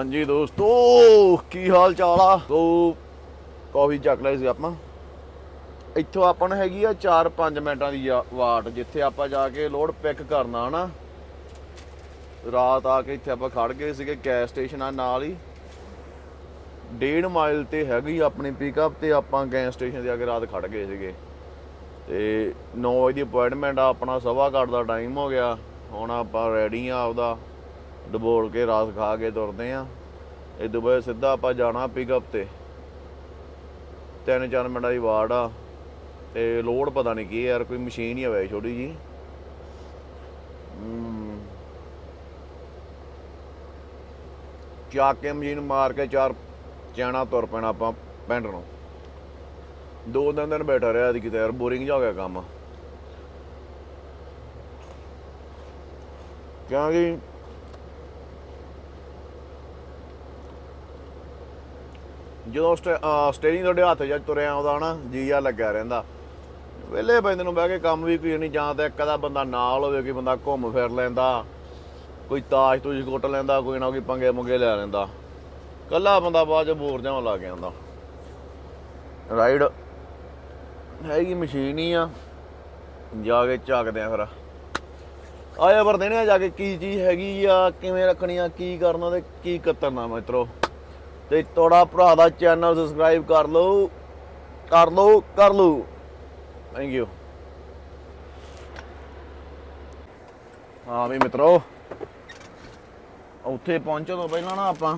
ਹਾਂਜੀ ਦੋਸਤੋ, ਕੀ ਹਾਲ ਚਾਲ ਆ? ਤੋ, ਕਾਫੀ ਚੱਕ ਲਈ ਸੀ ਆਪਾਂ। ਇੱਥੋਂ ਆਪਾਂ ਨੂੰ ਹੈਗੀ ਆ 4-5 ਮਿੰਟਾਂ ਦੀ ਜਾ- ਵਾਟ, ਜਿੱਥੇ ਆਪਾਂ ਜਾ ਕੇ ਲੋਡ ਪਿਕ ਕਰਨਾ, ਹਨਾ? ਰਾਤ ਆ ਕੇ ਇੱਥੇ ਆਪਾਂ ਖੜ ਗਏ ਸੀਗੇ ਗੈਸ ਸਟੇਸ਼ਨ ਆ ਨਾਲ ਹੀ। ਡੇਢ ਮਾਈਲ ਤੇ ਹੈਗੀ ਆਪਣੀ ਪਿਕਅਪ ਤੇ ਆਪਾਂ ਗੈਸ ਸਟੇਸ਼ਨ ਤੇ ਆ ਕੇ ਰਾਤ ਖੜ ਗਏ ਸੀਗੇ। ਤੇ 9 ਵਜੇ ਦੀ ਅਪਾਇੰਟਮੈਂਟ ਆ, ਆਪਣਾ ਸਵਾ ਘੱਟ ਦਾ ਟਾਈਮ ਹੋ ਗਿਆ। ਹੁਣ ਆਪਾਂ ਰੈਡੀ ਆ ਆਪਦਾ। ਡਬੋਲ ਕੇ ਰਾਤ ਖਾ ਕੇ ਤੁਰਦੇ ਆ। ਇਹ ਦੁਬਈ ਸਿੱਧਾ ਆਪਾਂ ਜਾਣਾ ਪਿਕਅਪ ਤੇ। ਤਿੰਨ ਚਾਰ ਮਿੰਟਾਂ ਦੀ ਵਾਰਡ ਆ। ਤੇ ਲੋਡ ਪਤਾ ਨਹੀਂ ਕੀ ਯਾਰ, ਕੋਈ ਮਸ਼ੀਨ ਹੀ ਆਵੇ ਛੋਟੀ ਜੀ ਹਮ। ਕੇ ਮਸ਼ੀਨ ਮਾਰ ਕੇ ਚਾਰ ਚੈਣਾ ਤੁਰ ਪੈਣਾ ਆਪਾਂ ਪਿੰਡ ਨੂੰ। ਦੋ ਦਿਨ ਦਿਨ ਬੈਠਾ ਰਿਹਾ ਦੀ ਕਿਤੇ ਯਾਰ, ਬੋਰਿੰਗ ਜਾ ਹੋ ਗਿਆ ਕੰਮ। ਕਿਉਂਕਿ ਜਦੋਂ ਸਟੇਰਿੰਗ ਤੁਹਾਡੇ ਹੱਥ 'ਚ ਤੁਰਿਆ ਆਉਂਦਾ ਨਾ ਜੀਆ ਲੱਗਿਆ ਰਹਿੰਦਾ। ਵਿਹਲੇ ਬੰਦੇ ਨੂੰ ਬਹਿ ਕੇ ਕੰਮ ਵੀ ਕੋਈ ਨਹੀਂ, ਜਾਂ ਤਾਂ ਇੱਕ ਦਾ ਬੰਦਾ ਨਾਲ ਹੋਵੇ, ਕੋਈ ਬੰਦਾ ਘੁੰਮ ਫਿਰ ਲੈਂਦਾ, ਕੋਈ ਤਾਸ਼ ਤੂਸ਼ ਕੁੱਟ ਲੈਂਦਾ, ਕੋਈ ਨਾ ਕੋਈ ਪੰਗੇ ਮੁੰਗੇ ਲੈ ਲੈਂਦਾ। ਕੱਲਾ ਬੰਦਾ ਬਾਅਦ ਚ ਬੋਰ ਜਾਣ ਲੱਗ ਜਾਂਦਾ। ਰਾਈਡ ਹੈਗੀ ਮਸ਼ੀਨ ਹੀ ਆ। ਜਾ ਕੇ ਚੱਕਦੇ ਆ ਫਿਰ। ਆਇਆ ਵਰ ਦੇਣੇ ਆ ਜਾ ਕੇ ਕੀ ਚੀਜ਼ ਹੈਗੀ ਆ, ਕਿਵੇਂ ਰੱਖਣੀ ਆ, ਕੀ ਕਰਨਾ ਤੇ ਕੀ ਕਤਰਨਾ ਮਿੱਤਰੋ। ਤੇ ਤੁਹਾਡਾ ਭਰਾ ਦਾ ਚੈਨਲ ਸਬਸਕ੍ਰਾਈਬ ਕਰ ਲਓ ਕਰ ਲਓ ਕਰ ਲਓ। ਥੈਂਕ ਯੂ ਹਾਂ ਵੀ ਮਿੱਤਰੋ, ਉੱਥੇ ਪਹੁੰਚਣ ਤੋਂ ਪਹਿਲਾਂ ਨਾ ਆਪਾਂ,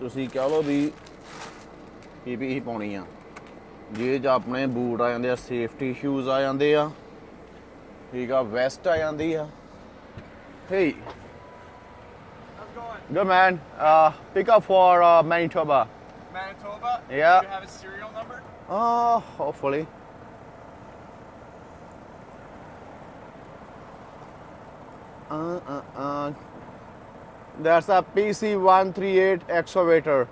ਤੁਸੀਂ ਕਹ ਲਓ ਵੀ ਪੀਪੀ ਪਾਉਣੀ ਆ। ਜੇ ਚ ਆਪਣੇ ਬੂਟ ਆ ਜਾਂਦੇ ਆ ਸੇਫਟੀ ਸ਼ੂਜ਼ ਆ ਜਾਂਦੇ ਆ, ਠੀਕ ਆ ਵੈਸਟ ਆ ਜਾਂਦੀ ਆ। ਹੇ good man uh pick up for uh, Manitoba Manitoba? Yeah. Do you have a serial number? uh hopefully uh uh uh that's a PC138 excavator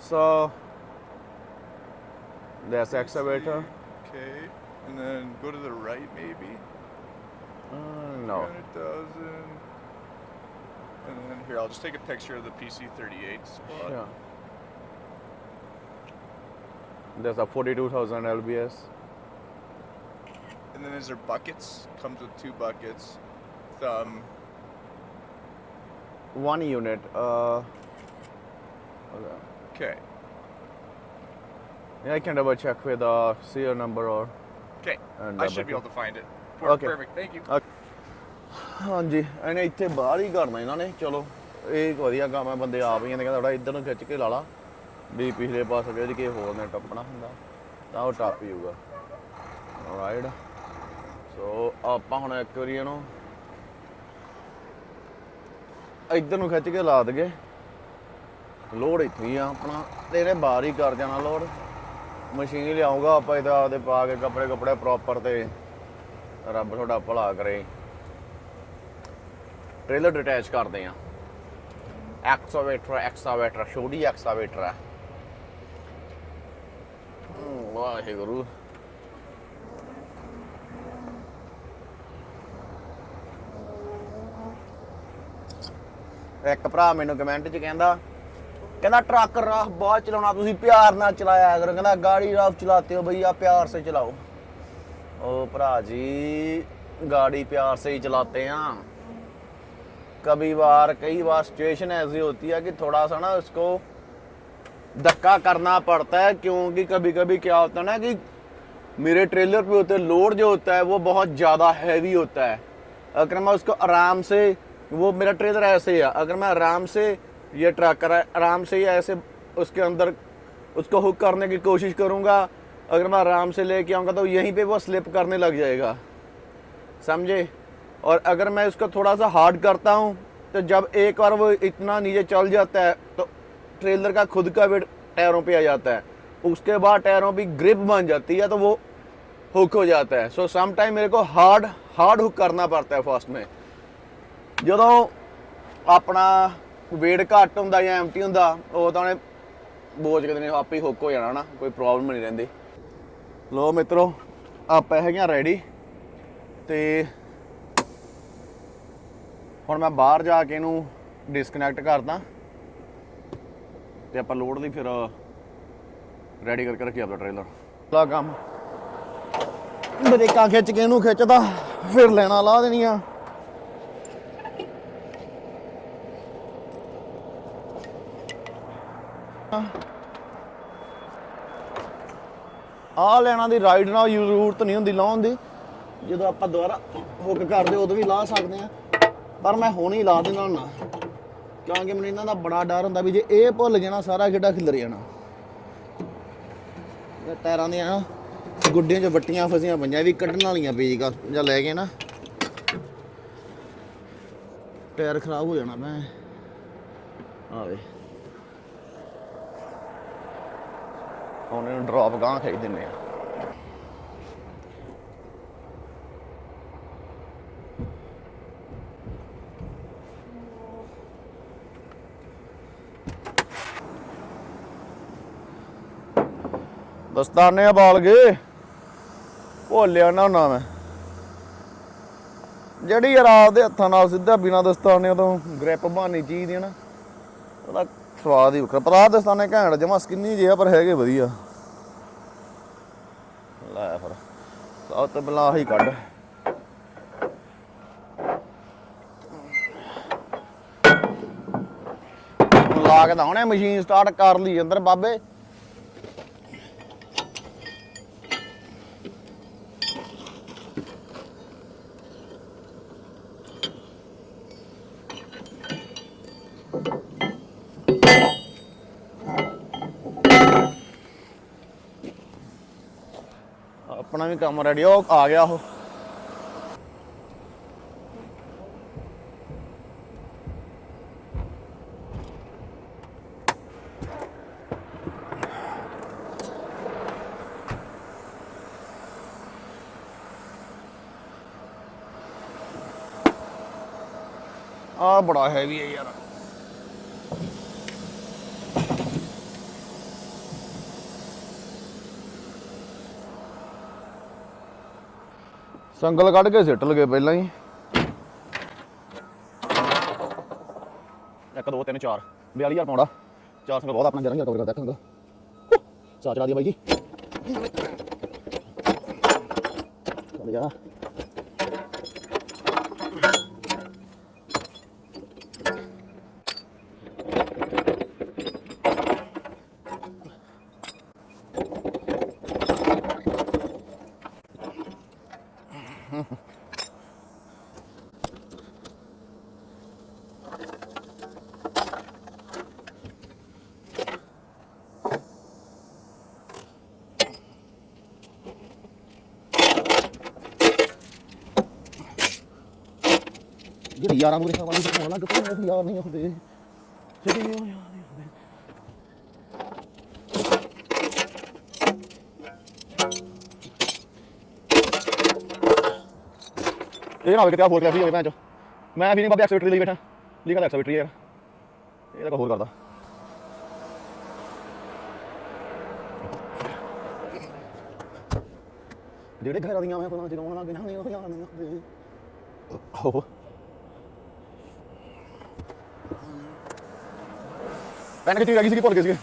so that's excavator Okay. And then go to the right, maybe. uh, no 200,000. And then here, I'll just take a picture of the PC38 spot. Yeah. There's a 42,000 LBS. And then is there buckets? Comes with two buckets. Um, One unit. Uh, okay. okay. yeah, I can double check with the serial number or. Okay. I should be able to find it. Okay. Perfect. Thank you. ਹਾਂਜੀ, ਇਹਨੇ ਇੱਥੇ ਬਾਹਰ ਹੀ ਕਰਨਾ ਇਹਨਾਂ ਨੇ। ਚਲੋ, ਇਹ ਇੱਕ ਵਧੀਆ ਕੰਮ ਹੈ, ਬੰਦੇ ਆਪ ਹੀ ਕਹਿੰਦੇ ਥੋੜਾ ਇੱਧਰ ਨੂੰ ਖਿੱਚ ਕੇ ਲਾ ਲਾ। ਵੀ ਪਿਛਲੇ ਪਾਸੇ ਜੇ, ਕਿਸੇ ਹੋਰ ਨੇ ਟੱਪਣਾ ਹੁੰਦਾ, ਤਾਂ ਉਹ ਟੱਪ ਜਾਊਗਾ। ਰਾਈਟ ਸੋ ਆਪਾਂ ਹੁਣ ਇੱਕ ਵਾਰੀ ਇਹਨੂੰ ਇੱਧਰ ਨੂੰ ਖਿੱਚ ਕੇ ਲਾ ਦਗੇ ਲੋਡ ਇੱਥੇ ਹੀ ਆ ਆਪਣਾ, ਤੇ ਇਹਨੇ ਬਾਹਰ ਹੀ ਕਰ ਜਾਣਾ ਲੋਡ। ਮਸ਼ੀਨ ਲਿਆਉਂਗਾ ਆਪਾਂ, ਇਹਦਾ ਆਪਦੇ ਪਾ ਕੇ ਕੱਪੜੇ ਕੱਪੜੇ ਪ੍ਰੋਪਰ ਤੇ ਰੱਬ ਤੁਹਾਡਾ ਭਲਾ ਕਰੇ। ਟ੍ਰੇਲਰ ਡਿਟੈਚ ਕਰਦੇ ਆ। ਐਕਸਕੇਵੇਟਰ ਐਕਸਕੇਵੇਟਰ ਛੋਟੀ ਐਕਸਕੇਵੇਟਰ ਆ। ਵਾਹਿਗੁਰੂ। ਇੱਕ ਭਰਾ ਮੈਨੂੰ ਕਮੈਂਟ 'ਚ ਕਹਿੰਦਾ ਕਹਿੰਦਾ ਟਰੱਕ ਰਾਹ ਬਹੁਤ ਚਲਾਉਣਾ, ਤੁਸੀਂ ਪਿਆਰ ਨਾਲ ਚਲਾਇਆ ਕਰੋ। ਕਹਿੰਦਾ ਗਾੜੀ ਰਾਹ ਚਲਾਤੇ ਹੋ ਆ ਪਿਆਰ ਸੇ ਚਲਾਓ। ਉਹ ਭਰਾ ਜੀ, ਗਾੜੀ ਪਿਆਰ ਸੇ ਹੀ ਚਲਾਤੇ ਆ। कभी बार कई बार सिचुएशन ऐसी होती है कि थोड़ा सा ना उसको धक्का करना पड़ता है, क्योंकि कभी कभी क्या होता है ना कि मेरे ट्रेलर पे होते लोड जो होता है वो बहुत ज़्यादा हैवी होता है। अगर मैं उसको आराम से, वो मेरा ट्रेलर ऐसे ही है, अगर मैं आराम से ये ट्रक आराम से ही ऐसे उसके अंदर उसको हुक करने की कोशिश करूँगा, अगर मैं आराम से लेके आऊँगा तो यहीं पे वो स्लिप करने लग जाएगा। समझे? और अगर मैं इसको थोड़ा सा हार्ड करता हूँ तो जब एक बार वो इतना नीचे चल जाता है तो ट्रेलर का खुद का वेट टायरों पे आ जाता है उसके बाद टायरों की ग्रिप बन जाती है तो वो हुक हो जाता है सो सम टाइम मेरे को हार्ड हार्ड हुक करना पड़ता है फर्स्ट में ਜਦੋਂ ਆਪਣਾ weight ਘੱਟ ਹੁੰਦਾ ਜਾਂ ਐਮਟੀ ਹੁੰਦਾ ਉਹ ਤਾਂ ਉਹਨੇ ਬੋਝ ਕਿਤੇ ਨੇ ਆਪੇ ਹੀ ਹੁੱਕ ਹੋ ਜਾਣਾ ਨਾ ਕੋਈ ਪ੍ਰੋਬਲਮ ਨਹੀਂ ਰਹਿੰਦੀ ਲੋ ਮਿੱਤਰੋ ਆਪਾਂ ਹੈਗੇ ਆ ਰੈਡੀ ਤੇ ਹੁਣ ਮੈਂ ਬਾਹਰ ਜਾ ਕੇ ਇਹਨੂੰ ਡਿਸਕਨੈਕਟ ਕਰਦਾ। ਤੇ ਆਪਾਂ ਲੋਡ ਲਈ ਫਿਰ ਰੈਡੀ ਕਰਕੇ ਰੱਖਿਆ ਆਪਣਾ ਟ੍ਰੇਲਰ ਲਾ ਕੰਮ। ਬ੍ਰੇਕਾਂ ਖਿੱਚ ਕੇ ਇਹਨੂੰ ਖਿੱਚਦਾ, ਫਿਰ ਲੈਣਾ ਲਾ ਦੇਣੀਆਂ। ਆ ਲੈਣਾ ਦੀ ਰਾਈਡ ਨਾਲ ਜ਼ਰੂਰਤ ਨਹੀਂ ਹੁੰਦੀ ਲਾਉਣ ਦੀ। ਜਦੋਂ ਆਪਾਂ ਦੁਬਾਰਾ ਹੁੱਕ ਕਰਦੇ, ਉਦੋਂ ਵੀ ਲਾ ਸਕਦੇ ਆ ਪਰ ਮੈਂ ਹੁਣ ਹੀ ਲਾ ਦਿੰਦਾ ਨਾ ਕਿਉਂਕਿ ਮੈਨੂੰ ਇਹਨਾਂ ਦਾ ਬੜਾ ਡਰ ਹੁੰਦਾ ਵੀ ਜੇ ਇਹ ਭੁੱਲ ਜਾਣਾ, ਸਾਰਾ ਖੇਡਾ ਖਿਲਰ ਜਾਣਾ। ਇਹ ਟਾਇਰਾਂ ਦੀਆਂ ਗੁੱਡਿਆਂ 'ਚ ਵੱਟੀਆਂ ਫਸੀਆਂ ਪਈਆਂ ਵੀ ਕੱਢਣ ਵਾਲੀਆਂ ਪੇਜਕਾ ਜਾਂ ਲੈ ਕੇ ਨਾ। ਟਾਇਰ ਖਰਾਬ ਹੋ ਜਾਣਾ ਮੈਂ। ਆਵੇ ਹੁਣ ਇਹਨੂੰ ਡ੍ਰੌਪ ਗਾਂ ਖਿੱਚ ਦਿੰਨੇ ਆ। ਦਸਤਾਨੇ ਆ ਬਾਲ ਗਏ। ਭੋਲਿਆ ਨਾ ਨਾ ਮੈਂ। ਜਿਹੜੀ ਯਾਰ ਆਪਦੇ ਹੱਥਾਂ ਨਾਲ ਸਿੱਧਾ ਬਿਨਾ ਦਸਤਾਨਿਆਂ ਤੋਂ ਗ੍ਰਿਪ ਬਾਨੀ ਚੀਜ਼ ਦੀ ਨਾ, ਉਹਦਾ ਸਵਾਦ ਹੀ ਵੱਖਰਾ। ਪਰ ਦਸਤਾਨੇ ਘੈਂਟ ਜਮਾ ਸਕਿੰਨੀ ਜਿਹਾ ਪਰ ਹੈਗੇ ਵਧੀਆ। ਲੈ ਫਿਰ, ਸਭ ਤੋਂ ਪਹਿਲਾਂ ਆਹੀ ਕੱਢ। ਹੁਣ ਲਾ ਕੇ ਤਾਂ ਹੁਣੇ ਮਸ਼ੀਨ ਸਟਾਰਟ ਕਰ ਲਈ ਅੰਦਰ ਬਾਬੇ। ਆਪਣਾ ਵੀ ਕੰਮ ਰੈਡੀ ਉਹ ਆ ਗਿਆ ਉਹ। ਆ ਬੜਾ ਹੈਵੀ ਹੈ ਯਾਰ ਸੰਗਲ ਕੱਢ ਕੇ ਸਿੱਟ ਲਗੇ ਪਹਿਲਾਂ ਹੀ। ਇੱਕ, ਦੋ, ਤਿੰਨ, ਚਾਰ। 42000 ਪਾਉਂਦਾ। ਚਾਰ ਸੰਗਲ ਬਹੁਤ ਆਪਣਾ 11000 ਕਵਰ ਕਰਦਾ ਖੰਗਾ ਚਾਰ ਚਲਾ ਦਿਆ ਬਾਈ ਜੀ। ਚੱਲ ਜਿਹੜੇ ਯਾਰਾਂ ਮੂਰੇ ਵਾਲੀ ਤੋਂ ਲੱਗ ਪਏ ਨੇ ਯਾਰ ਨਹੀਂ ਹੁੰਦੇ। ਯਾਰ ਨਹੀਂ ਹੁੰਦੇ? ਇਹ ਨਾ ਹੋਵੇ ਕਿ ਤੇ ਆ ਫੋਟੋਗ੍ਰਾਫੀ ਹੋਵੇ ਭੈਣ ਚੋ। ਮੈਂ ਵੀ ਨਹੀਂ ਬਾਬੇ ਐਕਸਪੀਟਰੀ ਲਈ ਬੈਠਾ। ਲੀਗਲ ਐਕਸਪੀਟਰੀ ਯਾਰ। ਇਹ ਤਾਂ ਹੋਰ ਕਰਦਾ। ਜਿਹੜੇ ਘਰਾਂ ਦੀਆਂ ਮੈਂ ਕੋਲਾਂ ਚਲਾਉਣ ਲੱਗ ਗਿਆ ਨਹੀਂ ਉਹ ਯਾਰ ਨਹੀਂ ਹੁੰਦੇ। ਹੋ ਪੈਨ ਕਿੱਥੇ ਲੱਗੀ ਸੀ ਭੁੱਲ ਗਏ ਸੀਗੇ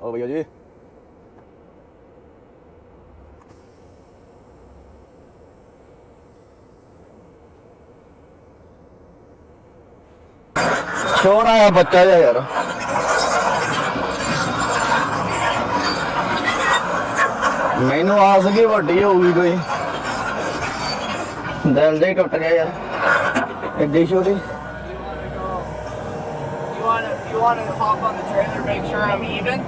ਓ ਭਈਆ ਜੀ ਛੋੜਾ ਆ ਬੱਚਾ ਜਿਹਾ ਯਾਰ ਮੈਨੂੰ ਆਸ ਕੀ ਵੱਡੀ ਹੋਊਗੀ ਕੋਈ ਦਿਲ ਦੇ ਟੁੱਟ ਗਿਆ ਯਾਰ ਐਡੀ ਛੋਟੀ You want to you want to hop on the trailer, make sure I'm even.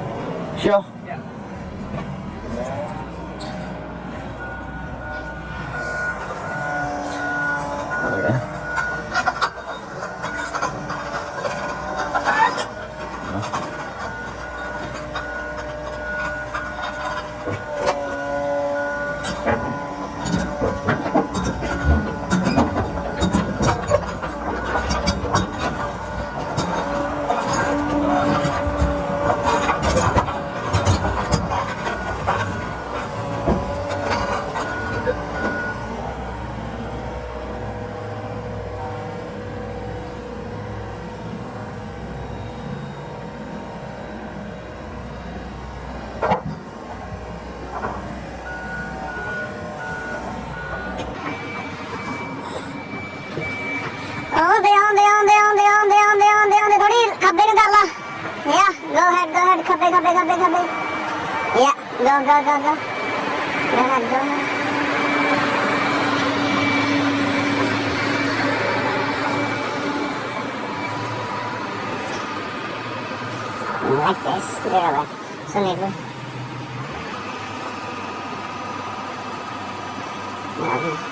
Kabir Gala. Yeah, go ahead, go ahead. Kabir, Kabir, Kabir, Kabir. Yeah, go, go, go, go. Go ahead, go ahead. Like this. Get away. So maybe. Yeah.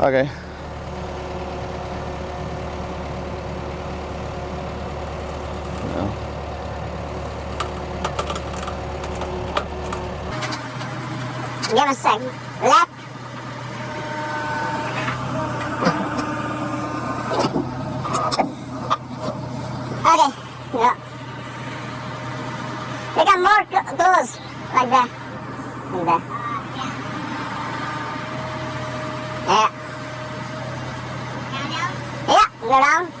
Okay. Give us a sec. Left. Okay. Yeah. Become more cl- close. Like that. Like that. Yeah. Yeah, go down.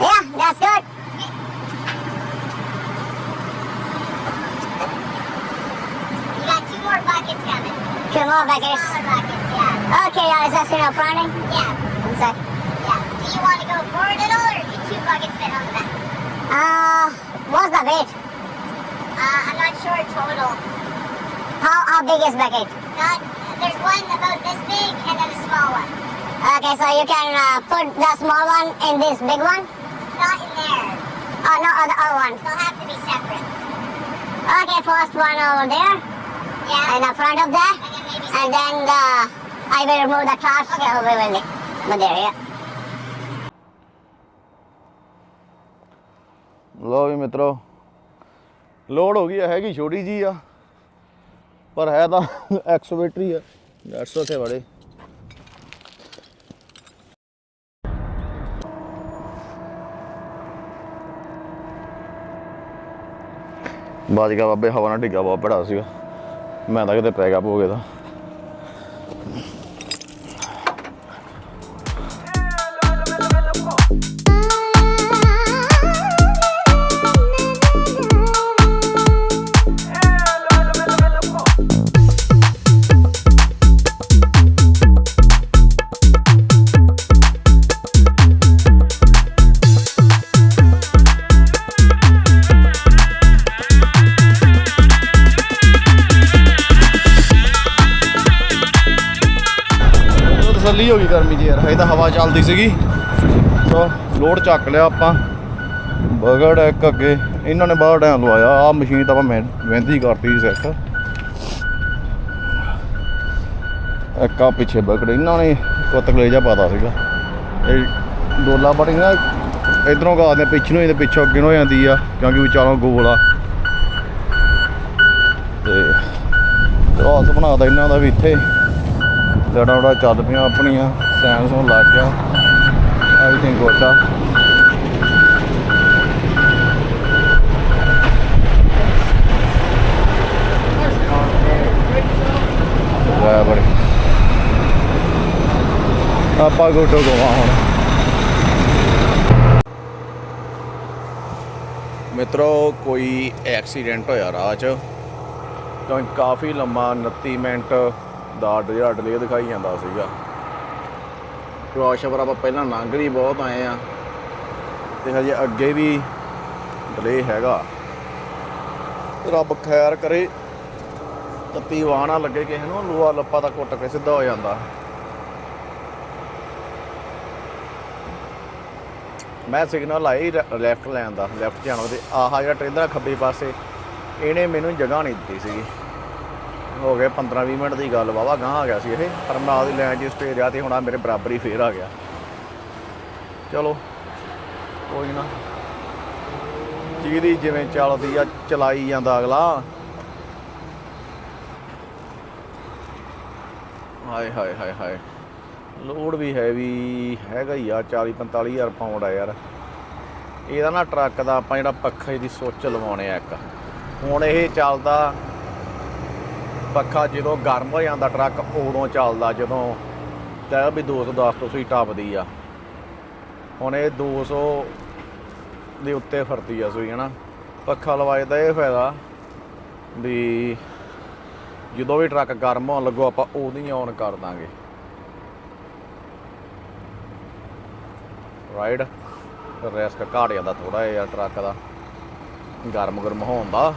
Yeah, that's good. You got two more buckets coming. Two more buckets. Smaller buckets, yeah. Okay, yeah, is that still fronting? Yeah, One sec. yeah. Do you want to go forward at all, or can two buckets fit on the back? Uh, what's the weight? Uh, I'm not sure total. How, how big is bucket? Not, there's one about this big and then a small one. Okay, so you can uh, put the small one in this big one? Not in there. Oh, no, oh, the other one. They'll have to be separate. Okay, first one over there, Yeah. in the front of that, And then the, I will remove the trash over the area. ਲੋ ਵੀ ਮਿੱਤਰੋ load ਹੋ ਗਈ ਆ ਹੈਗੀ ਛੋਟੀ ਜੀ ਆ ਪਰ ਹੈ ਤਾਂ ਐਕਸੋਵੇਟਰੀ ਆ 800 ਤੇ ਬੜੇ ਬਾਜਗਾ ਬਾਬੇ ਹਵਾ ਨਾਲ ਡਿੱਗਾ ਬਹੁਤ ਬੜਾ ਸੀਗਾ ਮੈਂ ਤਾਂ ਕਿਤੇ ਪੈਗਾ ਪੋ ਗਿਆ ਤਾਂ ਹੋ ਗਈ ਗਰਮੀ ਦੀ ਯਾਰ, ਹਜੇ ਤਾਂ ਹਵਾ ਚੱਲਦੀ ਸੀਗੀ। ਸੋ ਲੋਡ ਚੱਕ ਲਿਆ ਆਪਾਂ। ਬਗੜ ਇੱਕ ਅੱਗੇ। ਇਹਨਾਂ ਨੇ ਬਾਹਰ ਟਾਈਮ ਲਵਾਇਆ। ਆ ਮਸ਼ੀਨ ਤਾਂ ਆਪਾਂ ਮੈਂ ਵਹਿੰਦੀ ਕਰਤੀ ਸੀ ਸੈੱਟ ਇੱਕ ਆ ਪਿੱਛੇ ਬਗੜ। ਇਹਨਾਂ ਨੇ ਕੁੱਤ ਕਲੇਜਾ ਪਾਤਾ ਸੀਗਾ। ਇਹ ਡੋਲਾ ਬੜੀ ਨਾ ਇਧਰੋਂ ਗਾ ਦੇ ਪਿੱਛੇ ਨੂੰ ਇਹਦੇ ਪਿੱਛੋਂ ਅੱਗੇ ਨੂੰ ਹੋ ਜਾਂਦੀ ਆ, ਕਿਉਂਕਿ ਵਿਚਾਲੋਂ ਗੋਲ ਆ। ਤੇ ਕ੍ਰਾਸ ਬਣਾਤਾ ਇਹਨਾਂ ਦਾ ਵੀ ਇੱਥੇ। ਲੜਾ ਉੜਾ ਚੱਲ ਪਈਆਂ ਆਪਣੀਆਂ ਸਾਇੰਸ ਹੋਣ ਲੱਗ ਗਿਆ। ਐਵਰੀਥਿੰਗ ਗੋਟਾ ਲੈ ਬੜੀ। ਆਪਾਂ ਗੋਟੋ ਗਵਾ ਹੁਣ। ਮਿੱਤਰੋ, ਕੋਈ ਐਕਸੀਡੈਂਟ ਹੋਇਆ ਰਾਹ 'ਚ? ਕਿਉਂਕਿ ਕਾਫੀ ਲੰਮਾ 29 ਮਿੰਟ ਦਾ ਜਿਹੜਾ ਡਿਲੇ ਦਿਖਾਈ ਜਾਂਦਾ ਸੀਗਾ। ਕ੍ਰੋਸ਼ਵਰ ਆਪਾਂ ਪਹਿਲਾਂ ਲੰਘ ਲਈ ਬਹੁਤ ਆਏ ਆ ਤੇ ਹਜੇ ਅੱਗੇ ਵੀ ਡਿਲੇ ਹੈਗਾ। ਰੱਬ ਖੈਰ ਕਰੇ ਵਾਹ ਨਾ ਲੱਗੇ ਕਿਸੇ ਨੂੰ ਲੋਹਾ ਲੱਪਾ ਦਾ ਕੁੱਟ ਕੇ ਸਿੱਧਾ ਹੋ ਜਾਂਦਾ। ਮੈਂ ਸਿਗਨਲ ਲਾਈ ਲੈਫਟ ਲੈਣ ਦਾ ਲੈਫਟ ਜਾਣ ਉਹਦੇ ਆਹ ਜਿਹੜਾ ਟ੍ਰੇਲਰ ਖੱਬੇ ਪਾਸੇ ਇਹਨੇ ਮੈਨੂੰ ਜਗ੍ਹਾ ਨਹੀਂ ਦਿੱਤੀ ਸੀਗੀ। ਹੋ ਗਏ 15 20 ਮਿੰਟ ਦੀ ਗੱਲ ਵਾਵਾ ਗਾਂ ਆ ਗਿਆ ਸੀ ਇਹ। ਪਰ ਮੈਂ ਆਪਦੀ ਲੈਣ 'ਚ ਸਟੇ ਰਿਹਾ ਤੇ ਹੁਣ ਆ ਮੇਰੇ ਬਰਾਬਰ ਹੀ ਫੇਰ ਆ ਗਿਆ। ਚਲੋ, ਕੋਈ ਨਾ। ਜਿਹਦੀ ਜਿਵੇਂ ਚੱਲਦੀ ਆ, ਚਲਾਈ ਜਾਂਦਾ ਅਗਲਾ। ਹਾਏ ਹਾਏ ਹਾਏ ਹਾਏ। ਲੋਡ ਵੀ ਹੈਵੀ ਹੈਗਾ ਹੀ ਆ 40 45 ਹਜ਼ਾਰ ਪਾਉਂਡ ਆ ਯਾਰ। ਇਹਦਾ ਨਾ ਟਰੱਕ ਦਾ ਆਪਾਂ ਜਿਹੜਾ ਪੱਖੇ ਦੀ ਸੁੱਚ ਲਵਾਉਣੇ ਆ ਇੱਕ। ਹੁਣ ਇਹ ਚੱਲਦਾ ਪੱਖਾ ਜਦੋਂ ਗਰਮ ਹੋ ਜਾਂਦਾ ਟਰੱਕ, ਉਦੋਂ ਚੱਲਦਾ ਜਦੋਂ ਤੈ ਵੀ 210 ਤੋਂ ਸੂਈ ਟੱਪਦੀ ਆ। ਹੁਣ ਇਹ 200 ਦੇ ਉੱਤੇ ਫਰਤੀ ਆ ਸੂਈ, ਹਨਾ? ਪੱਖਾ ਲਵਾਏ ਦਾ ਇਹ ਫਾਇਦਾ ਵੀ ਜਦੋਂ ਵੀ ਟਰੱਕ ਗਰਮ ਹੋਣ ਲੱਗੋ, ਆਪਾਂ ਉਦੋਂ ਹੀ ਔਨ ਕਰ ਦਾਂਗੇ। ਰਾਈਡ ਰਿਸਕ ਘਟ ਜਾਂਦਾ ਥੋੜਾ ਜਿਹਾ ਟਰੱਕ ਦਾ। ਗਰਮ ਗਰਮ ਹੋਣ ਦਾ।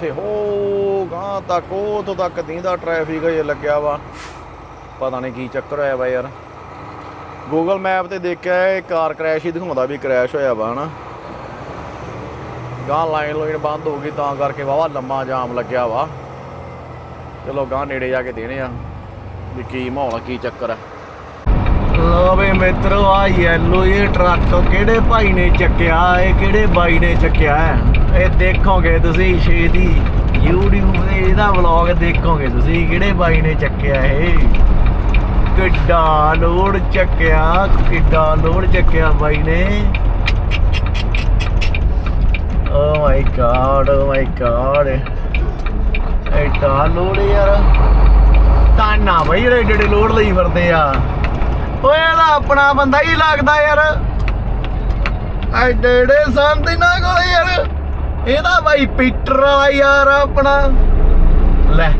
ਕਿੱਥੇ ਹੋ ਗਾਂ ਤੱਕ, ਉਥੋਂ ਤੱਕ ਦੀਂਦਾ ਟ੍ਰੈਫਿਕ ਜੇ ਲੱਗਿਆ ਵਾ। ਪਤਾ ਨਹੀਂ ਕੀ ਚੱਕਰ ਹੋਇਆ ਵਾ ਯਾਰ। ਗੂਗਲ ਮੈਪ ਤੇ ਦੇਖਿਆ ਇਹ ਕਾਰ ਕ੍ਰੈਸ਼ ਹੀ ਦਿਖਾਉਂਦਾ ਵੀ ਕ੍ਰੈਸ਼ ਹੋਇਆ ਵਾ, ਹਨਾ। ਗਾਂ ਲਾਈਨ ਲੋਈਨ ਬੰਦ ਹੋ ਗਈ ਤਾਂ ਕਰਕੇ ਵਾਵਾ ਲੰਮਾ ਜਾਮ ਲੱਗਿਆ ਵਾ। ਚਲੋ ਗਾਂ ਨੇੜੇ ਜਾ ਕੇ ਦੇਣੇ ਆ ਵੀ ਕੀ ਮਾਹੌਲ ਕੀ ਚੱਕਰ ਆ। ਲੋ ਵੀ ਮਿੱਤਰੋ ਆ ਯੈਲੋ ਇਹ ਟਰੱਕ ਕਿਹੜੇ ਭਾਈ ਨੇ ਚੱਕਿਆ, ਇਹ ਕਿਹੜੇ ਬਾਈ ਨੇ ਚੱਕਿਆ ਇਹ ਦੇਖੋਗੇ ਤੁਸੀਂ ਛੇਤੀ YouTube ਤੇ ਇਹਦਾ ਵਲੌਗ ਦੇਖੋਗੇ ਤੁਸੀਂ, ਕਿਹੜੇ ਬਾਈ ਨੇ ਚੱਕਿਆ ਇਹ? ਕਿੱਡਾ ਲੋਡ ਚੱਕਿਆ, ਕਿੱਡਾ ਲੋਡ ਚੱਕਿਆ ਬਾਈ ਨੇ। Oh my god oh my god ਐਡਾ ਲੋਡ ਯਾਰ। ਤਾਨਾ ਬਈ ਜਿਹੜੇ ਜਿਹੜੇ ਲੋਡ ਲਈ ਫਿਰਦੇ ਆ। ਓਏ, ਇਹਦਾ ਆਪਣਾ ਬੰਦਾ ਹੀ ਲੱਗਦਾ ਯਾਰ। ਐਡੇ ਏਡੇ ਸੰਤ ਇਹਨਾਂ ਕੋਲ ਯਾਰ। ਇਹਦਾ ਬਾਈ ਪੀਟਰ ਵਾਲਾ ਯਾਰ ਆਪਣਾ। ਲੈ,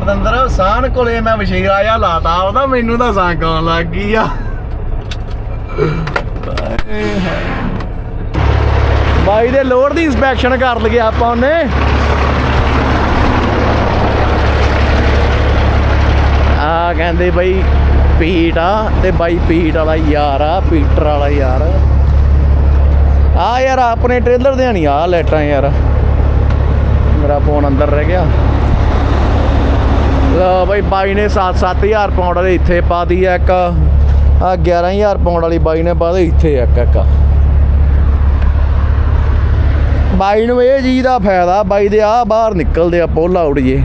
ਪਤੰਦਰ ਸਾਨ ਕੋਲੇ ਮੈਂ ਵਸ਼ੀਰਾ ਜਿਹਾ ਲਾਤਾ ਉਹਦਾ ਮੈਨੂੰ ਤਾਂ ਸੰਗ ਆਉਣ ਲੱਗ ਗਈ ਆ। ਬਾਈ ਦੇ ਲੋਡ ਦੀ ਇਨਸਪੈਕਸ਼ਨ ਕਰ ਲਈਏ ਆਪਾਂ ਉਹਨੇ। ਆ ਕਹਿੰਦੇ ਬਈ ਪੀਟ ਆ, ਤੇ ਬਾਈ ਪੀਟ ਵਾਲਾ ਯਾਰ ਆ, ਪੀਟਰ ਵਾਲਾ ਯਾਰ। ਆ ਯਾਰ, ਆਪਣੇ ਟ੍ਰੇਲਰ ਦੇ ਨਹੀਂ ਆ ਲੈਟਾਂ ਯਾਰ। ਮੇਰਾ ਫੋਨ ਅੰਦਰ ਰਹਿ ਗਿਆ। ਲੋ ਬਈ, ਬਾਈ ਨੇ 7-7000 ਪਾਉਂਡ ਵਾਲੀ ਇੱਥੇ ਪਾ ਦੀ ਆ ਇੱਕ। ਆ 11000 ਪਾਉਂਡ ਵਾਲੀ ਬਾਈ ਨੇ ਪਾ ਦੇ ਇੱਥੇ ਇੱਕ ਇੱਕ। ਬਾਈ ਨੂੰ ਇਹ ਚੀਜ਼ ਦਾ ਫਾਇਦਾ, ਬਾਈ ਦੇ ਆ ਬਾਹਰ ਨਿਕਲਦੇ ਆ ਪੋਲਾ ਉੜੀਏ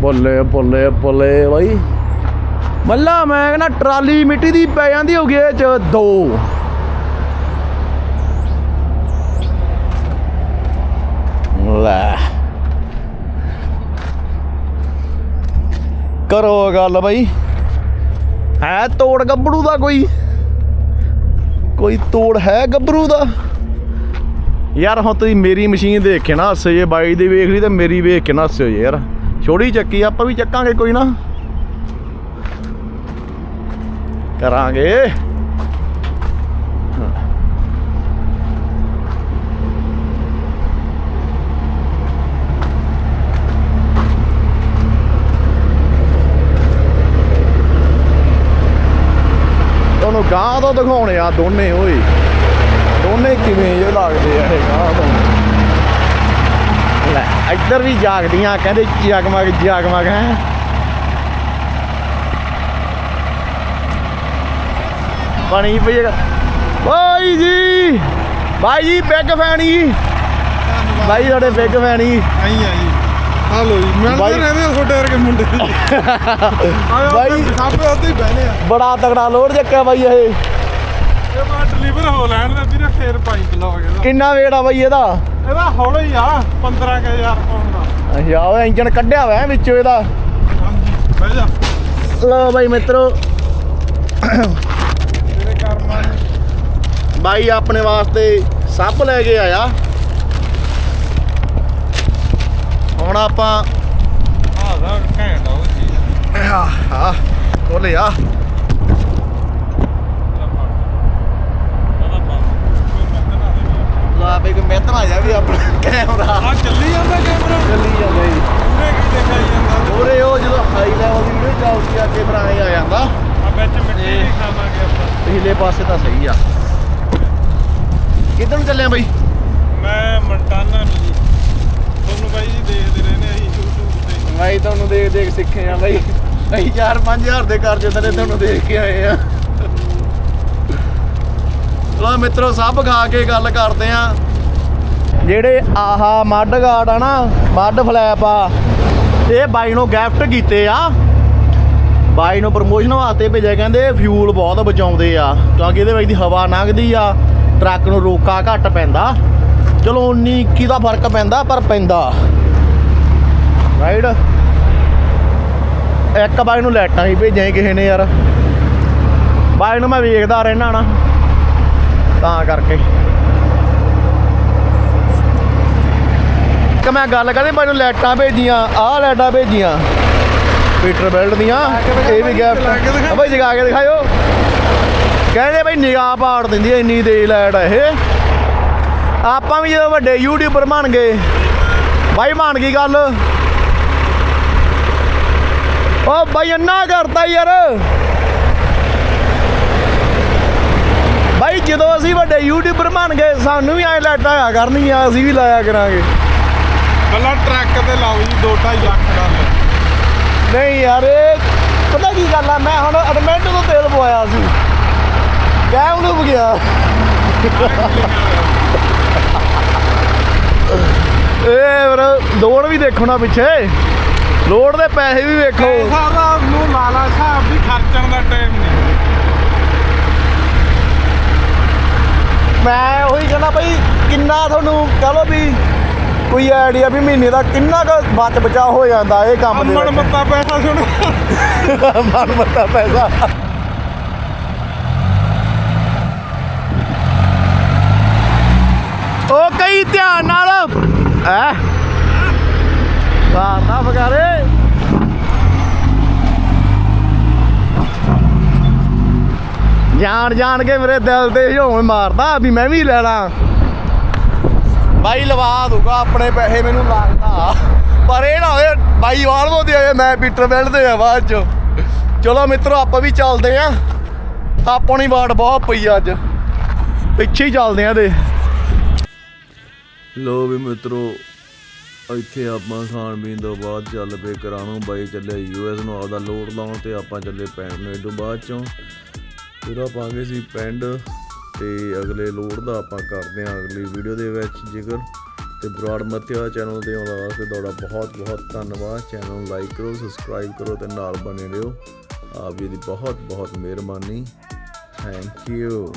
ਬੱਲੇ ਬੱਲੇ ਬੱਲੇ ਬਾਈ। ਮੱਲਾ, ਮੈਂ ਕਹਿੰਦਾ ਟਰਾਲੀ ਮਿੱਟੀ ਦੀ ਪੈ ਜਾਂਦੀ ਹੋਗੀ ਇਹ ਚ ਦੋ। ਲੈ। ਕਰੋ ਗੱਲ ਬਈ। ਹੈ ਤੋੜ ਗੱਭਰੂ ਦਾ ਕੋਈ? ਕੋਈ ਤੋੜ ਹੈ ਗੱਭਰੂ ਦਾ? ਯਾਰ ਹੁਣ ਤੁਸੀਂ ਮੇਰੀ ਮਸ਼ੀਨ ਦੇਖ ਕੇ ਨਾ ਹੱਸੇ ਜੇ, ਬਾਈ ਦੀ ਵੇਖ ਲਈ ਤੇ ਮੇਰੀ ਵੇਖ ਕੇ ਨਾ ਹੱਸਿਓ ਜੇ ਯਾਰ। ਛੋੜੀ ਚੱਕੀ, ਆਪਾਂ ਵੀ ਚੱਕਾਂਗੇ ਕੋਈ ਨਾ। ਕਰਾਂਗੇ। ਗਾਂ ਤੋਂ ਦਿਖਾਉਣੇ ਆ ਦੋਨੇ ਓਏ। ਦੋਨੇ ਕਿਵੇਂ ਜੇ ਲੱਗਦੇ ਆ ਇਹ ਗਾਂ ਤੋਂ। ਲੈ, ਇੱਧਰ ਵੀ ਜਾਗਦੀਆਂ, ਕਹਿੰਦੇ ਜਗਮਗ ਜਗਮਗ, ਹੈ। ਬਣੀ ਪਈ ਹੈ। ਜੀ, ਬਾਈ ਜੀ, ਬਿੱਗ ਫੈਨ ਬਾਈ ਤੁਹਾਡੇ ਬਿੱਗ ਫੈਨ ਜੀ। ਆਈ ਆਈ ਹਾਲੋ ਜੀ ਮੈਂ ਤਾਂ ਬਾਈ- ਰਹਿੰਦੇ ਆ ਤੁਹਾਡੇ ਵਰਗੇ ਮੁੰਡੇ। ਬਾਈ- ਬਾਈ ਸਾਹਮਣੇ ਉੱਤੇ ਹੀ ਬਹਿਨੇ ਆ। ਬੜਾ ਤਗੜਾ ਲੋਡ ਚੱਕਿਆ ਬਾਈ ਇਹ। ਇਹ ਮੈਂ ਡਿਲੀਵਰ ਹੋ ਲੈਣ ਦੇ ਵੀਰੇ ਫੇਰ ਪਾਈਪ ਲਾਵਾਂਗੇ ਇਹਦਾ। ਕਿੰਨਾ ਵੇਟ ਆ ਬਾਈ ਇਹਦਾ? ਇਹਦਾ ਹੌਲਾ ਆ 15000 ਪਾਉਣ ਦਾ। ਅੱਛਾ ਉਹ ਇੰਜਨ ਕੱਢਿਆ ਹੋਇਆ ਹੈ ਵਿੱਚੋਂ ਇਹਦਾ। ਹਾਂਜੀ ਬਹਿ ਜਾ। ਲੋ ਬਾਈ ਮਿੱਤਰੋ। ਤੇਰੇ ਕਰਮਾਂ ਨੂੰ। ਬਾਈ ਆਪਣੇ ਵਾਸਤੇ ਸੱਪ ਲੈ ਕੇ ਆਇਆ। ਹੁਣ ਆਪਾਂ ਆਹ ਦਾ ਘੈਂਟ ਉਹ ਚੀਜ਼ ਆਹ ਆਹ ਕੋਲੇ ਆ ਲਾ ਬਈ ਕੋਈ ਮਿਹਨਤ ਨਾ ਜਾ ਵੀ ਆਪਣਾ ਕੈਮਰਾ। ਆ ਚੱਲੀ ਜਾਂਦਾ ਕੈਮਰਾ? ਚੱਲੀ ਜਾਂਦਾ ਜੀ। ਉਹਨੇ ਕੀ ਦੇਖਾਈ ਜਾਂਦਾ ਉਹਰੇ ਉਹ ਜਦੋਂ ਹਾਈ ਲੈਵਲ ਦੀ ਵੀਡੀਓ ਚਾਉਂਦੀ ਆ ਕੈਮਰਾ ਐ ਆ ਜਾਂਦਾ। ਆ ਵਿੱਚ ਮਿੱਟੀ ਵੀ ਖਾਵਾਂਗੇ ਆਪਾਂ। ਪਹਿਲੇ ਪਾਸੇ ਤਾਂ ਸਹੀ ਆ। ਕਿੱਧਰ ਨੂੰ ਚੱਲਿਆ ਬਈ? ਮੈਂ ਮਲਟਾਨਾ ਨੂੰ ਜੀ। ਬਾਈ ਜੀ ਦੇਖਦੇ ਰਹਿੰਦੇ ਅਸੀਂ YouTube ਤੇ। ਬਾਈ ਤੁਹਾਨੂੰ ਦੇਖ ਦੇਖ ਸਿੱਖੇ ਆ ਬਾਈ। ਅਸੀਂ 4-5000 ਦੇ ਕਰ ਜਿੰਦੇ ਤੁਹਾਨੂੰ ਦੇਖ ਕੇ ਆਏ ਆ। ਲੋ ਮਿੱਤਰੋ, ਸਭ ਖਾ ਕੇ ਗੱਲ ਕਰਦੇ ਆ। ਜਿਹੜੇ ਆਹਾ ਮੱਡ ਗਾਰਡ ਆ ਨਾ, ਮੱਡ ਫਲੈਪ ਆ, ਇਹ ਬਾਈ ਨੂੰ ਗਿਫਟ ਕੀਤੇ ਆ। ਬਾਈ ਨੂੰ ਪ੍ਰਮੋਸ਼ਨ ਵਾਸਤੇ ਭੇਜਿਆ, ਕਹਿੰਦੇ ਫਿਊਲ ਬਹੁਤ ਬਚਾਉਂਦੇ ਆ। ਕਿਉਂਕਿ ਇਹਦੇ ਵਿੱਚ ਦੀ ਹਵਾ ਲੰਘਦੀ ਆ, ਟਰੱਕ ਨੂੰ ਰੋਕਾ ਘੱਟ ਪੈਂਦਾ। ਚਲੋ 19 21 ਦਾ ਫ਼ਰਕ ਪੈਂਦਾ ਪਰ ਪੈਂਦਾ। ਰਾਈਟ ਇੱਕ ਬਾਈ ਨੂੰ ਲੈਟਾਂ ਹੀ ਭੇਜੀਆਂ ਸੀ ਕਿਸੇ ਨੇ ਯਾਰ। ਬਾਈ ਨੂੰ ਮੈਂ ਵੇਖਦਾ ਰਹਿਣਾ ਨਾ ਤਾਂ ਕਰਕੇ। ਕਿ ਮੈਂ ਗੱਲ ਕਰਦੀ ਬਾਈ ਨੂੰ ਲੈਟਾਂ ਭੇਜੀਆਂ ਆਹ ਲੈਟਾਂ ਭੇਜੀਆਂ। ਪੀਟਰ ਬੈਲਟ ਦੀਆਂ ਇਹ ਵੀ ਗਿਫਟ ਬਾਈ ਜਗਾ ਕੇ ਦਿਖਾਇਓ। ਕਹਿੰਦੇ ਬਈ ਨਿਗਾਹ ਪਾੜ ਦਿੰਦੀ ਐ ਇੰਨੀ ਦੇ ਲਾਈਟ ਆ ਇਹ। ਆਪਾਂ ਵੀ ਜਦੋਂ ਵੱਡੇ ਯੂਟਿਊਬਰ ਬਣ ਗਏ ਬਾਈ ਬਣ ਗਈ ਗੱਲ। ਓ ਬਾਈ ਅੰਨਾ ਕਰਤਾ ਯਾਰ। ਬਾਈ ਜਦੋਂ ਅਸੀਂ ਵੱਡੇ ਯੂਟਿਊਬਰ ਬਣ ਗਏ ਸਾਨੂੰ ਵੀ ਐ ਲਾਈਟਾਂ ਆਇਆ ਕਰਨੀਆਂ ਅਸੀਂ ਵੀ ਲਾਇਆ ਕਰਾਂਗੇ। ਕੱਲਾ ਟਰੱਕ ਤੇ ਲਾਓ ਜੀ 2.5 ਲੱਖ ਦਾ। ਨਹੀਂ ਯਾਰ ਇਹ ਪਤਾ ਕੀ ਗੱਲ ਆ ਮੈਂ ਹੁਣ ਐਡਮਿਟ ਤੋਂ ਤੇਲ ਪਵਾਇਆ ਸੀ। ਕਹਿ ਉਹਨੂੰ ਗਿਆ। ਇਹ ਵੀਰ ਦੌੜ ਵੀ ਦੇਖੋ ਨਾ ਪਿੱਛੇ। ਲੋਡ ਦੇ ਪੈਸੇ ਵੀ ਵੇਖੋ। ਸਾਰਾ ਨੂੰ ਲਾਲਾ ਸਾਹਿਬ ਵੀ ਖਰਚਣ ਦਾ ਟਾਈਮ ਨਹੀਂ। ਮੈਂ ਉਹੀ ਕਹਿੰਦਾ ਬਈ ਕਿੰਨਾ ਤੁਹਾਨੂੰ ਕਹ ਲਓ ਵੀ ਕੋਈ ਆਈਡੀਆ ਵੀ ਮਹੀਨੇ ਦਾ ਕਿੰਨਾ ਕੁ ਬਚ ਬਚਾ ਹੋ ਜਾਂਦਾ ਇਹ ਕੰਮ ਦੇ ਵਿੱਚ। ਮੱਤਾ ਪੈਸਾ ਸੁਣ। ਮਨ ਮੱਤਾ ਪੈਸਾ ਉਹ ਕਈ ਧਿਆਨ ਨਾਲ ਐ ਸਾਰਦਾ ਫਗਾਰੇ ਜਾਣ ਜਾਣ ਕੇ ਮੇਰੇ ਦਿਲ ਤੇ ਹਿਉਂ ਮਾਰਦਾ ਵੀ ਮੈਂ ਵੀ ਲੈਣਾ। ਬਾਈ ਲਵਾ ਦੂਗਾ ਆਪਣੇ ਪੈਸੇ ਮੈਨੂੰ ਲੱਗਦਾ। ਪਰ ਇਹ ਨਾ ਹੋਏ, ਬਾਈ ਵਾਲਵੋ ਦੇ ਆਏ, ਮੈਂ ਪੀਟਰ ਬੈਲਟ ਦੇ ਆ ਬਾਅਦ ਚ। ਚਲੋ ਮਿੱਤਰੋ, ਆਪਾਂ ਵੀ ਚੱਲਦੇ ਆ। ਆਪਣੀ ਵਾਟ ਬਹੁਤ ਪਈ ਆ ਅੱਜ। ਪਿੱਛੇ ਹੀ ਚੱਲਦੇ ਆ ਦੇ ਲੋ ਵੀ ਮਿੱਤਰੋ, ਇੱਥੇ ਆਪਾਂ ਖਾਣ ਪੀਣ ਤੋਂ ਬਾਅਦ ਚੱਲ ਪਏ ਕਰਾਣੋ ਬਾਈ ਚੱਲੇ ਯੂਐਸ ਨੂੰ ਆਪਦਾ ਲੋਡ ਲਾਉਣ ਤੇ ਆਪਾਂ ਚੱਲੇ ਪਿੰਡ ਨੂੰ ਇਹ ਤੋਂ ਬਾਅਦ ਚੋਂ। ਫਿਰ ਆਪਾਂ ਗਏ ਸੀ ਪਿੰਡ ਤੇ ਅਗਲੇ ਲੋਡ ਦਾ ਆਪਾਂ ਕਰਦੇ ਹਾਂ ਅਗਲੀ ਵੀਡੀਓ ਦੇ ਵਿੱਚ ਜ਼ਿਕਰ। ਤੇ ਬਰਾੜ ਮੱਥਿਆ ਚੈਨਲ ਤੇ ਆਉਣ ਵਾਸਤੇ ਤੁਹਾਡਾ ਬਹੁਤ ਬਹੁਤ ਧੰਨਵਾਦ। ਚੈਨਲ ਨੂੰ ਲਾਈਕ ਕਰੋ ਸਬਸਕ੍ਰਾਈਬ ਕਰੋ ਤੇ ਨਾਲ ਬਣੇ ਰਹੋ। ਆਪ ਜੀ ਦੀ ਬਹੁਤ ਬਹੁਤ ਮਿਹਰਬਾਨੀ। Thank you